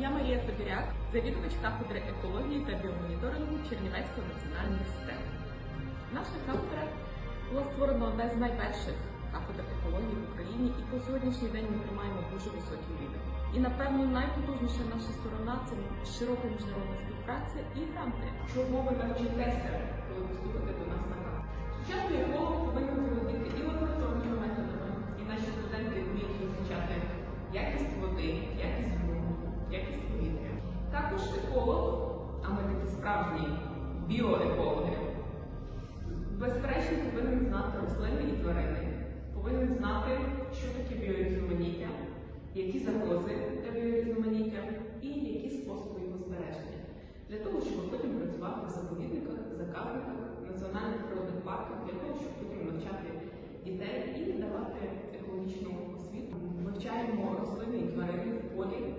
Я Марія Федоряк, завідувач кафедри екології та біомоніторингу Чернівецького національного університету. Наша кафедра була створена одна з найперших кафедр екології в Україні, і по сьогоднішній день ми тримаємо дуже високий рівень. І напевно найпотужніша наша сторона це широка міжнародна співпраця і гранти. Чому ви навчитеся, коли поступите до нас на кафедру? Сучасний еколог повинен заповідниках, національних природних парках, для того, щоб потім навчати дітей і давати екологічну освіту. Вивчаємо рослини і тварини в полі.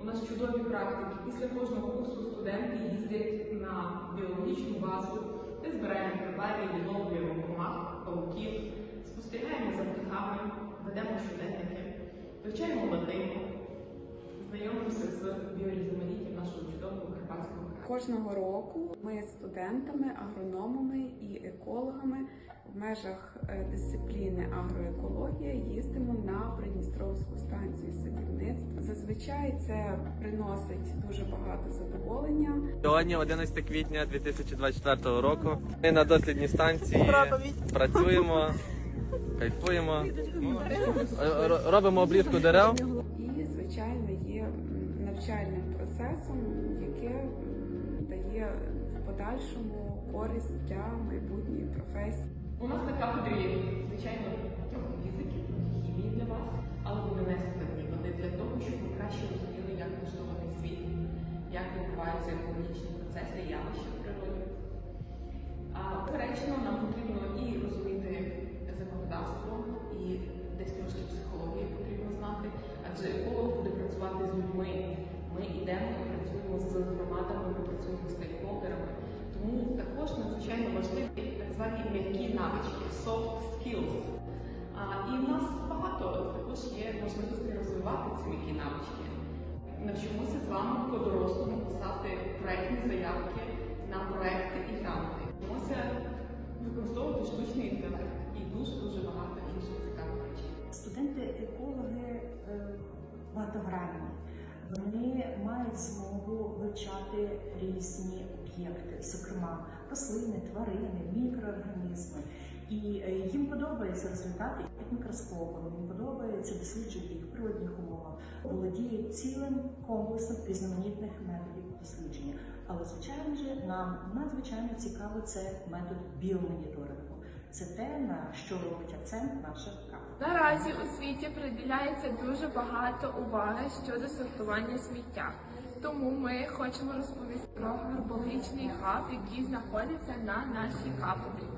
У нас чудові практики. Після кожного курсу студенти їздять на біологічну базу, де збираємо гербарії, відловлюємо комах, павуків, спостерігаємо за птахами, ведемо щоденники, вивчаємо латину, знайомимося з біорізноманіттям Кожного року ми з студентами, агрономами і екологами в межах е, дисципліни агроекологія їздимо на Придністровську станцію садівництва. Зазвичай це приносить дуже багато задоволення. Сьогодні 11 квітня 2024 року. Ми на дослідній станції працюємо, кайфуємо, робимо обрізку дерев. І, звичайно, є навчальним процесом, подальшому користь для майбутньої професії. У нас на кафедрі, звичайно, трохи фізики, хімії для вас, але вони не складні. Вони для того, щоб ви краще розуміли, як влаштований світ, як відбуваються екологічні процеси, явища в природі. А перечно нам потрібно і розуміти законодавство, і десь трошки психології потрібно знати, адже еколог буде працювати з людьми. Ми йдемо працюємо з громадами, ми працюємо з стейкхолдерами. Тому також надзвичайно важливі так звані м'які навички, soft skills. А, і в нас багато також є можливості розвивати ці м'які навички. Навчимося з вами по-дорослому писати проектні заявки на проекти і гранти. Вчимося використовувати штучний інтелект і дуже-дуже багато інших цікавих речей. Студенти-екологи е, багатогранні. Вони мають змогу вивчати різні об'єкти, зокрема рослини, тварини, мікроорганізми. І е, їм подобаються результати під мікроскопом, їм подобається досліджувати їх в природних умовах, володіють цілим комплексом різноманітних методів дослідження. Але, звичайно ж, нам надзвичайно цікаво це метод біомоніторингу. Це те, на що робить акцент наша кафедра. Наразі у світі приділяється дуже багато уваги щодо сортування сміття. Тому ми хочемо розповісти про гербологічний хаб, який знаходиться на нашій кафедрі.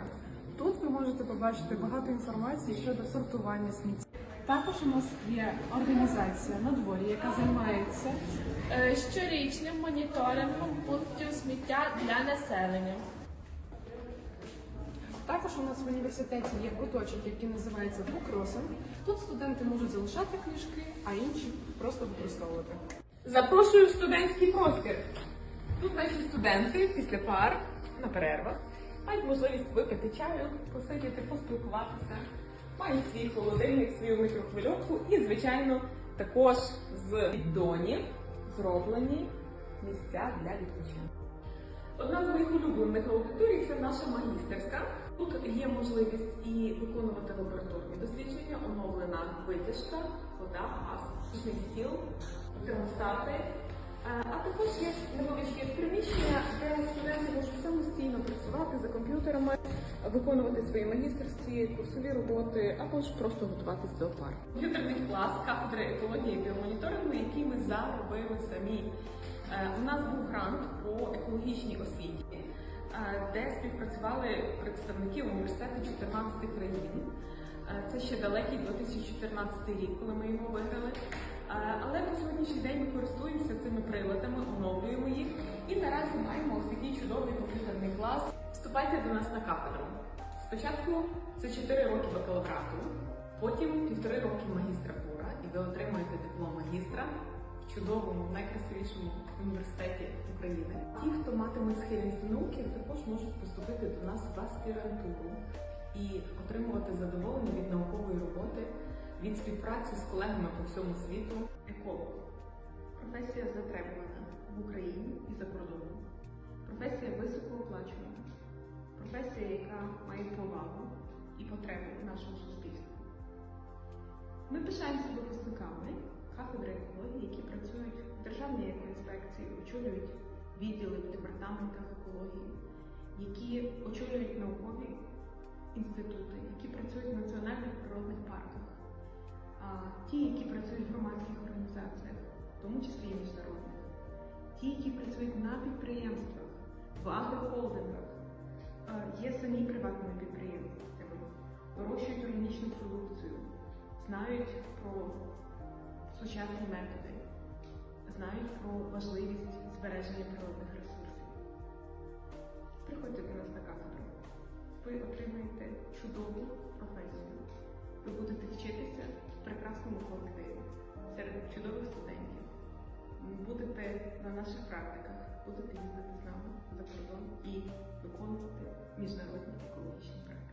Тут ви можете побачити багато інформації щодо сортування сміття. Також у нас є організація на дворі, яка займається Е, Щорічним моніторингом пунктів сміття для населення. також у нас в університеті є куточок, який називається букросинг. Тут студенти можуть залишати книжки, а інші просто використовувати. Запрошую в студентський простір. Тут наші студенти після пар на перервах мають можливість випити чаю, посидіти, поспілкуватися, мають свій холодильник, свою мікрохвильовку і, звичайно, також з піддонів зроблені місця для відпочинку. Одна з моїх улюблених аудиторій це наша магістерська. Тут є можливість і виконувати лабораторні дослідження, оновлена витяжка, вода, газ, стіл, термостати. Е, А також є невеличкі приміщення, де студенти можуть самостійно працювати за комп'ютерами, виконувати свої магістерські, курсові роботи або ж просто готуватись до пар. Комп'ютерний клас кафедри екології і біомоніторингу, який ми заробили самі. Е, У нас був грант по екологічній освіті, е, де співпрацювали представники університету 14 країн. Це ще далекий 2014 рік, коли ми його виграли. Але по сьогоднішній день ми користуємося цими приладами, оновлюємо їх і наразі маємо ось чудовий комп'ютерний клас. Вступайте до нас на кафедру. Спочатку це 4 роки бакалаврату, потім півтори роки магістратура, і ви отримуєте диплом магістра. в чудовому, найкрасивішому університеті України. Ті, хто матиме схильність до науки, також можуть поступити до нас в аспірантуру і отримувати задоволення від наукової роботи, від співпраці з колегами по всьому світу. Еколог. Професія затребувана в Україні і за кордоном. Професія високооплачувана. Професія, яка має повагу і потребу в нашому суспільстві. Ми пишаємося випускниками кафедри екології, які працюють в Державній екоінспекції, очолюють відділи в департаментах екології, які очолюють наукові інститути, які працюють в національних природних парках, ті, які працюють в громадських організаціях, в тому числі і міжнародних, ті, які працюють на підприємствах, в агрохолдингах, є самі приватними підприємствами, вирощують органічну продукцію, знають про сучасні методи, знають про важливість збереження природних ресурсів. Приходьте до нас на кафедру. Ви отримаєте чудову професію. Ви будете вчитися прекрасному колективі, серед чудових студентів. Будете на наших практиках, будете їздити з нами за кордон і виконувати міжнародні екологічні практики.